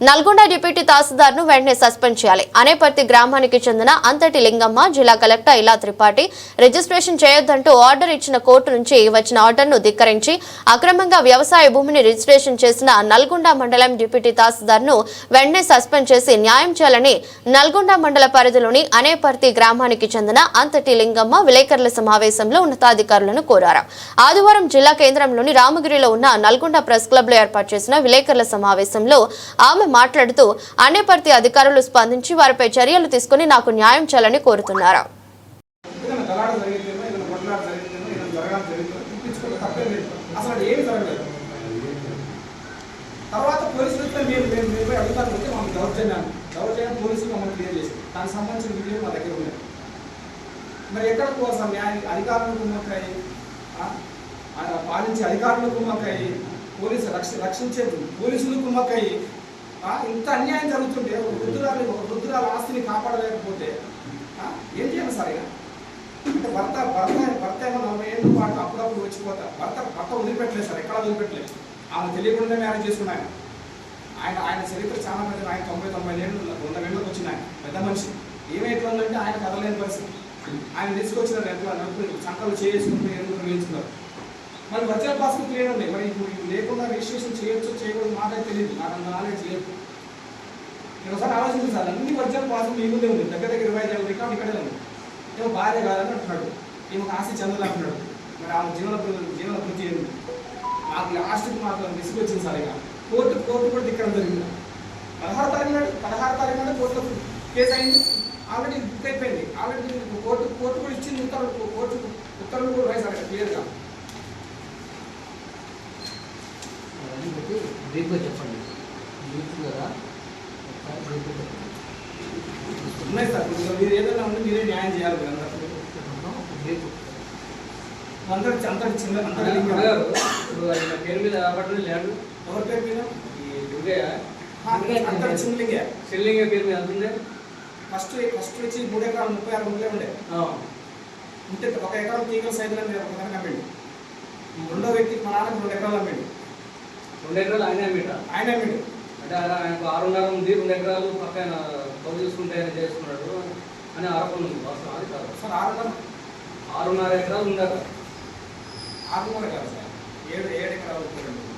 Nalgonda deputy తహసీల్దార్ను వెంటనే suspend చేయాలి. అనేపర్తి గ్రామానికి చెందిన అంతటి లింగమ్మ జిల్లా కలెక్టర్ ఇలా త్రిపాఠి రిజిస్ట్రేషన్ చేయొద్దంటూ ఆర్డర్ ఇచ్చిన కోర్టు నుంచి వచ్చిన ఆర్డర్ను ధిక్కరించి అక్రమంగా వ్యవసాయ భూమిని రిజిస్ట్రేషన్ చేసిన నల్గొండ మండలం డిప్యూటీ తహసీల్దార్ను వెంటనే సస్పెండ్ చేసి న్యాయం చేయాలని నల్గొండ మండల పరిధిలోని అనేపర్తి గ్రామానికి చెందిన అంతటి లింగమ్మ విలేకరుల సమావేశంలో ఉన్నతాధికారులను కోరారు. ఆదివారం జిల్లా కేంద్రంలోని రామగిరిలో ఉన్న నల్గొండ ప్రెస్ క్లబ్లో ఏర్పాటు చేసిన విలేకరుల సమావేశంలో ఆమె మాట్లాడుతూ అనేపర్తి అధికారులు స్పందించి వారిపై చర్యలు తీసుకుని నాకు న్యాయం చేయాలని కోరుతున్నారు. తర్వాత పోలీసులు వస్తే మేము మేము మేము పోయి అడుగుతాను వస్తే మాకు దౌర్జన్యం దౌర్జన్యం పోలీసులు మమ్మల్ని క్లియర్ చేసి దానికి సంబంధించిన వీడియో మా దగ్గర ఉన్నాయి. మరి ఎక్కడ కోసం న్యాయ అధికారులకు కుమ్మక్కాయి పాలించే అధికారులకు కుమ్మక్కాయి పోలీసు రక్ష రక్షించే పోలీసులకు కుమ్మక్కాయి ఇంత అన్యాయం జరుగుతుంటే ఒక వృద్ధురాలు ఒక వృద్ధురాలు ఆస్తిని కాపాడలేకపోతే ఏం చేయాలి సార్ ఇక? అంటే భర్త భర్త భర్త ఏమో నలభై పాటు అప్పుడప్పుడు వచ్చిపోతా భర్త భర్త వదిలిపెట్టలేదు సార్ ఎక్కడ వదిలిపెట్టలేదు. ఆమె తెలియకుండా మ్యారేజ్ చేసుకున్నాను ఆయన. ఆయన చరిత్ర చాలా పెద్ద ఆయన తొంభై తొంభై ఏళ్ళు వంద ఏళ్ళకి వచ్చిన ఆయన పెద్ద మనిషి. ఏమైతుందంటే ఆయన కదలేని పరిస్థితి. ఆయన తీసుకొచ్చిన ఎట్లా నలుపుని సంకలు చేసుకుంటూ ఎందుకు వేయించుకున్నారు మరి వర్చువల్ పాస్బుక్ క్లియర్ మరి ఇప్పుడు లేకుండా రిజిస్ట్రేషన్ చేయొచ్చు చేయకూడదు నాకైతే తెలియదు నాకు అంత నాలెడ్జ్ లేదు. నేను ఒకసారి ఆలోచించింది సార్. అన్ని వర్జన్ పాసం మీ ముందే ఉంది. దగ్గర దగ్గర ఇరవై ఐదు రికార్డు ఇక్కడే ఉంది. ఏమో భార్య కాదని అంటున్నాడు. ఏమో ఆస్తి చెందాలి అంటున్నాడు. మరి ఆమె జీవన జీవన వృత్తి ఏంది మాకు లాస్ట్కి మాకు విసుగొచ్చింది సార్ ఇక. కోర్టు కోర్టు కూడా దిక్కడం జరిగింది. పదహారు తారీఖు నాడు పదహారు తారీఖు నాడు కోర్టులో కేసు అయింది. ఆల్రెడీ బుక్ అయిపోయింది. ఆల్రెడీ కోర్టు కోర్టు కూడా ఇచ్చింది ఉత్తర్వులు. కోర్టు ఉత్తర్వులు కూడా రాయి సార్ క్లియర్గా. బ్రీఫ్గా చెప్పండి. బ్రీఫ్ కదా? ఒకసారి బ్రీఫ్గా చెప్పండి. ఉన్నాయి సార్ మీరు ఏదైనా ఉంటే మీరే న్యాయం చేయాలి అందరూ బ్రీఫ్ అందరి అందరి చిన్న అందరి ఇప్పుడు ఆయన పేరు మీద రాబట్టి ల్యాండ్ ఎవరి పేరు మీద? ఈ దుర్గయ్య. అందరి పేరు మీద ఉంది ఫస్ట్ ఫస్ట్ వచ్చి మూడు ఎకరాలు ముప్పై ఆరు ఉండే. ఉంటే ఒక ఎకరం తీగల సైజులో మీరు ఒక ఎకరం అమ్మిండు. రెండో వ్యక్తికి మా నాన్నకి రెండు ఎకరాలు అమ్మిండు. రెండు ఎకరాలు ఆయన మీట? ఆయన అమ్మిండు అంటే ఆయన ఆయనకు ఆరున్నర ఉంది రెండు ఎకరాలు పక్కన కౌలు చూసుకుంటే ఆయన చేసుకున్నాడు అని ఆరోపణ ఉంది వాస్తవం అది కాదు. సార్ ఆరున్నర? ఆరున్నర ఎకరాలు ఉండాలి ఆరున్నర కాదు సార్. ఏడు ఏడు ఎకరాలు.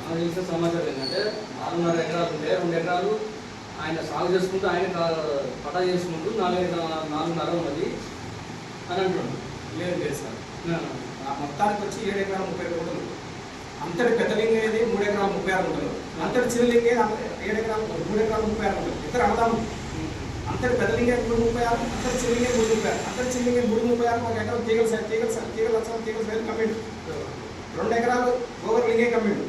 నాకు తెలిసిన సమాచారం ఏంటంటే ఆరున్నర ఎకరాలు ఉంటే రెండు ఎకరాలు ఆయన సాగు చేసుకుంటూ ఆయన పటా చేసుకుంటూ నాలుగు నాలుగున్నర ఉన్నది అని అంటున్నాడు. లేదు లేదు సార్. మొత్తానికి వచ్చి ఏడు ఎకరాలు ముప్పై గుంటలు అంతటి పెద్ద లింగం ఏది? ముప్పై ఆరు గుంటలు అంతటి చిన్న ఏడు ఎకరాలు మూడు ఎకరాలు ముప్పై ఆరు గుంటలు ఇతర అన్నదాము అంతటి పెద్ద మూడు ముప్పై ఆరు అంతటి చిన్న మూడు ముప్పై ఆరు. అంతటి చిన్న మూడు ముప్పై ఆరు ఒక ఎకరం తీగల సార్ తీగల సార్ తీగల లక్షణం తీగల సైజ్ కమ్మిడు. రెండు ఎకరాలు గోవర్ లింగే కమ్మిడు.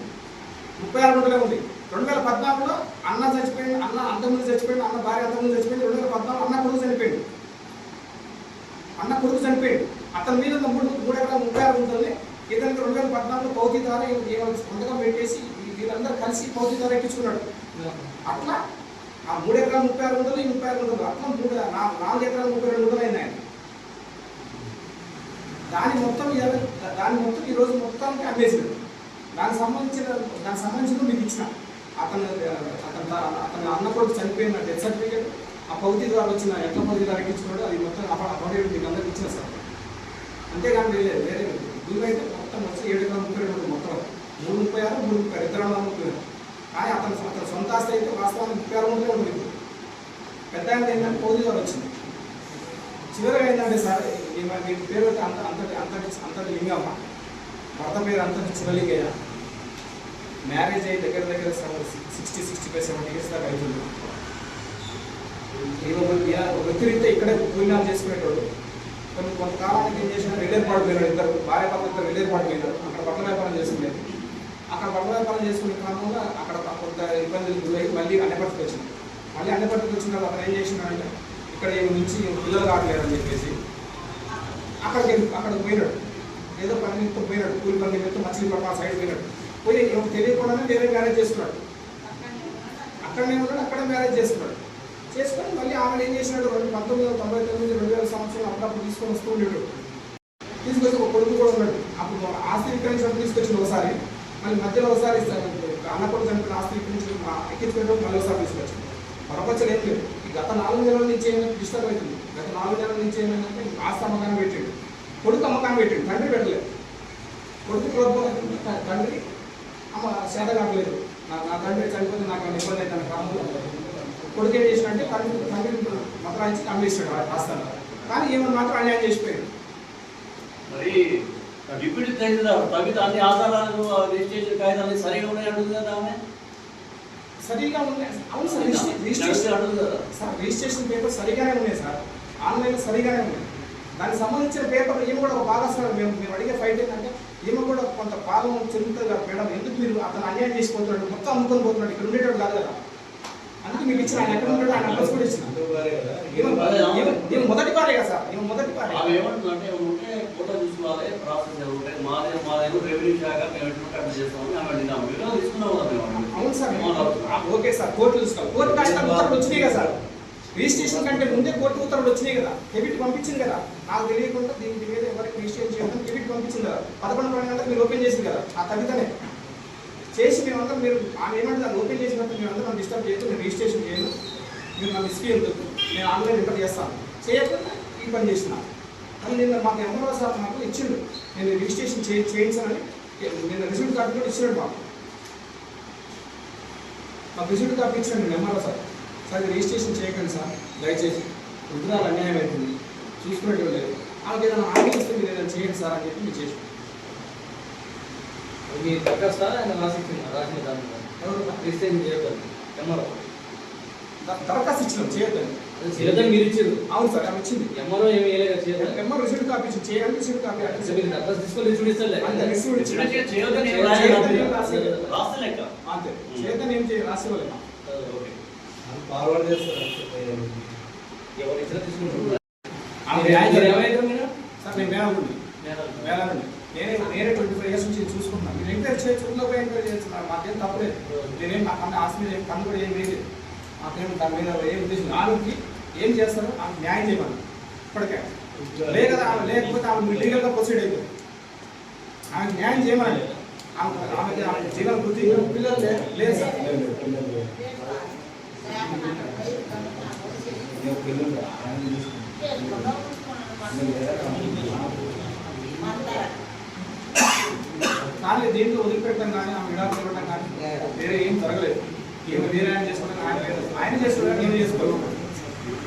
ముప్పై ఆరు గుంటలే ఉంది. రెండు వేల పద్నాలుగులో అన్న చచ్చిపోయింది అన్న అంతకుముందు చచ్చిపోయింది అన్న భార్య అంతకుముందు చచ్చిపోయింది రెండు వేల పద్నాలుగు అన్న కొడుకు చనిపోయింది అన్న కొడుకు చనిపోయింది అతని మీద మూడు మూడు ఎకరాల ముప్పై ఆరు ఉంటుంది ఇతనికి రెండు వేల పద్నాలుగులో పౌతి ద్వారా సంతకం పెట్టేసి వీళ్ళందరూ కలిసి పౌతి ద్వారా ఎక్కించుకున్నాడు అట్లా ఆ మూడు ఎకరాలు ముప్పై ఆరు వందలు ఈ ముప్పై ఆరు వందలు అట్లా మూడు నాలుగు ఎకరాలు ముప్పై రెండు వందలు అయినాయి దాని మొత్తం ఇరవై దాని మొత్తం ఈ రోజు మొత్తానికి అమ్మేసాడు దానికి సంబంధించిన దానికి సంబంధించిన మీకు ఇచ్చిన అతను అతను అతను అన్న కొడుకు చనిపోయిన డెత్ సర్టిఫికేట్ ఆ పౌతి ద్వారా వచ్చిన ఎట్ల పౌతి ద్వారా ఎక్కించుకున్నాడు అది మొత్తం అఫిడవిట్ మీకు అందరికి ఇచ్చిన సార్ అంతేగాని వేరే వేరే భూమి అయితే మొత్తం వచ్చి ఏడు వందల ముప్పై రెండు మొత్తం మూడు ముప్పై ఆరు మూడు ముప్పై ఆరు ఇద్దరు వందల ముప్పై ఆరు కానీ అతను అయితే వాస్తవానికి ముప్పై ఆరు వందలే ఉంటుంది పెద్ద ఆయన ఏంటంటే పౌతి ద్వారా వచ్చింది. చివరిగా ఏంటంటే సార్ వీటి పేరు అంత అంతటి అంతటి అంతటి లింగమ్మ భర్త పేరు అంతటి చివలింగయ్య మ్యారేజ్ అయ్యి దగ్గర దగ్గర sixty sixty five seventy years దాకా అవుతుంది. వృత్తిరీత్యా ఇక్కడే పూర్ణాలు చేసుకునేటోడు. కొన్ని కొంతకాలానికి ఏం చేసిన రిలేర్ పాటు పోయినాడు ఇద్దరు. భార్య పాత్ర ఇద్దరు రిలేర్ పాటు పోయినారు. అక్కడ బట్టల వ్యాపారం చేసుకునేది. అక్కడ బంగారు పనులు చేసుకునే కారణంగా అక్కడ కొంత ఇబ్బందులు గురై మళ్ళీ అన్నపట్టుకు వచ్చింది. మళ్ళీ అన్నపట్టుకు వచ్చిన తర్వాత అతను ఏం చేసినాడంటే ఇక్కడ ఈమె నుంచి పిల్లలు కావట్లేదని చెప్పేసి అక్కడికి అక్కడికి పోయినాడు. ఏదో పని నిమిత్తం పోయినాడు కూలి పని నిమిత్తం మచిలీపట్నం సైడ్ పోయినాడు. పోయి ఈమెకు తెలియకుండానే వేరే మ్యారేజ్ చేసుకున్నాడు. అక్కడనే ఉన్నాడు అక్కడే మ్యారేజ్ చేసుకున్నాడు. చేసుకొని మళ్ళీ ఆమె ఏం చేసినాడు రెండు పంతొమ్మిది వందల తొంభై తొమ్మిది రెండు వేల సంవత్సరం అప్పుడప్పుడు తీసుకొని వస్తూ ఉండేడు తీసుకొచ్చి ఒక కొడుకు కూడా ఉన్నాడు. అప్పుడు ఆస్తి విక్రయించినప్పుడు తీసుకొచ్చింది ఒకసారి. మళ్ళీ మధ్యలో ఒకసారి అన్న కొడుకు చనిపోయిన ఆస్తి గురించి ఎక్కించుకునేటప్పుడు మళ్ళీ ఒకసారి తీసుకొచ్చింది ప్రపంచం ఏం లేదు. ఈ గత నాలుగు నెలల నుంచి ఏమైనా డిస్టర్బ్ అవుతుంది? గత నాలుగు నెలల నుంచి ఏమైందంటే ఆస్తి అమ్మకాన్ని పెట్టాడు. కొడుకు అమ్మకాన్ని పెట్టాడు. తండ్రి పెట్టలేదు కొడుకు తండ్రి అమ్మ సేద కావట్లేదు నా నా తండ్రి చనిపోతే నాకు ఇబ్బంది అవుతాను క్రమంలో కొడుకు ఏం చేసినంటే తండ్రి తండ్రి మతరాయించి అమ్మేసాడు ఆస్తాను కానీ ఏమన్నా మాత్రం అన్యాయం చేసిపోయాడు. మరి డిప్యూటీ తహసీల్దార్ తగ్గితే అన్ని ఆధారాలు రిజిస్ట్రేషన్ కాగితాలు సరిగా ఉన్నాయి అంటుంది కదా ఆమె? సరిగా ఉన్నాయి అవును సార్ రిజిస్ట్రే- రిజిస్ట్రేషన్ అంటుంది కదా. సార్ రిజిస్ట్రేషన్ పేపర్ సరిగానే ఉన్నాయి సార్. ఆన్లైన్ సరిగానే ఉన్నాయి. దానికి సంబంధించిన పేపర్ ఈమె కూడా ఒక భాగస్వామి మేము మేము అడిగే ఫైట్ ఏంటంటే ఈమె కూడా కొంత పాలన చెందుతుంది కదా మేడం? ఎందుకు మీరు అతను అన్యాయం చేసిపోతున్నాడు మొత్తం అమ్ముకొని పోతున్నాడు. ఇక్కడ ఉండేటోడు కాదు కదా. అందుకే మీకు ఇచ్చిన ఆయన ఎక్కడ ఉంటాడు ఆయన అడ్రస్ కూడా ఇచ్చిన. మొదటి పారే కదా సార్. మొదటి ఏమంటుందంటే ఉంటే ఫోటో చూసుకోవాలి ప్రాసెస్ ఉంటే మాదే మాదేమో రెవెన్యూ శాఖ మేము ఎటువంటి అడ్డు చేస్తామని ఆమె అడిగినాము వివరాలు తీసుకున్నాం అవును sir. Okay sir. Court court కాగితాలు ఉత్తర్వులు వచ్చినాయి కదా సార్. రిజిస్ట్రేషన్ కంటే ముందే కోర్టు ఉత్తర్వులు వచ్చినాయి కదా. డెబిట్ పంపించింది కదా. నాకు తెలియకుండా దీనికి మీద ఎవరికి రిజిస్ట్రేషన్ చేయడం డెబిట్ పంపించింది కదా. పదకొండు పన్నెండు గంటలకు మీరు ఓపెన్ చేసింది కదా. ఆ తగ్గితేనే చేసి మేమంతా మీరు ఆమె ఏమంటే అది ఓపెన్ చేసినట్టు మేము అందరం డిస్టర్బ్ చేయొద్దు నేను రిజిస్ట్రేషన్ చేయను. మీరు నాకు ఇస్కీ ఉంటుంది నేను ఆన్లైన్ రిఫర్ చేస్తాను. చేయకుండా ఈ పని చేసిన కానీ నిన్న మాకు ఎంఆర్ఓ సార్ నాకు ఇచ్చిండు. నేను రిజిస్ట్రేషన్ చే చేయించానని. నేను రిసిప్ట్ కార్డు కూడా ఇచ్చినాడు మాకు. మాకు రిసిప్ట్ కాపీ ఇచ్చాను నేను ఎంఆర్ఓ సార్. సార్ రిజిస్ట్రేషన్ చేయకండి సార్. దయచేసి రుద్రాలు అన్యాయం అవుతుంది. చూసుకునేట్టు లేదు ఆమెకి ఏదైనా ఇస్తే మీరు ఏదైనా చేయండి సార్ అని చెప్పి మీరు చేసి మీ దరఖాస్తు ఆయన రాసిచ్చింది? రాసిన దాని రిజిస్ట్రేషన్ చేయొద్దు ఎంఆర్ఓ. దరఖాస్తు ఇచ్చినాం. చేయొద్దని చేయొద్దని మీరు ఇచ్చారు. అవును సార్ ఆమె ఇచ్చింది. ఎంఆర్ఓ ఏమి వేయలేక చేయొద్దు ఎంఆర్ రిసిప్ట్ కాపీ చేయాలి మీరు దరఖాస్తు తీసుకొని అంతే చేయొద్దని ఏం చేయొద్దని రాయలేదు. ఏం రాసేయలేదు. రాస్తే లెక్క అంతే. చేయొద్దని ఏం చేయ రాసేవాళ్ళం ఓకే. ఫార్వర్డ్ చేస్తారు? ఎవరు ఇచ్చినా తీసుకుంటారు. చేయాలి. నేను నేనే ట్వంటీ ఫైవ్ ఇయర్స్ నుంచి చూసుకుంటున్నాను. మీరు ఎంక్వైరీ చేయొచ్చు ఊళ్ళో పోయి ఎంక్వైరీ నాకు మాకేం తప్పలేదు. నేనేం నా కన్నా ఆస్తి మీద కన్ను కూడా ఏం వేయలేదు. నాకేం దాని మీద ఏం ఉద్దేశం ఆమెకి ఏం చేస్తారో ఆమె న్యాయం చేయమని. ఇప్పటికే. లేదా ఆమె లేకపోతే ఆమె మీరు లీగల్గా ప్రొసీడ్ అయిపోతుంది ఆమె న్యాయం చేయమని ఆమె ఆమె జీవన వృత్తి పిల్లలు లేదు సార్. కానీ దీంట్లో వదిలిపెట్టడం కానీ ఆమె విడాలు ఇవ్వడం కానీ వేరే ఏం జరగలేదు. ఏమి వేరే ఆయన చేసుకోవడం ఆయన లేదు ఆయన చేసుకోవడం నేను చేసుకోవాలి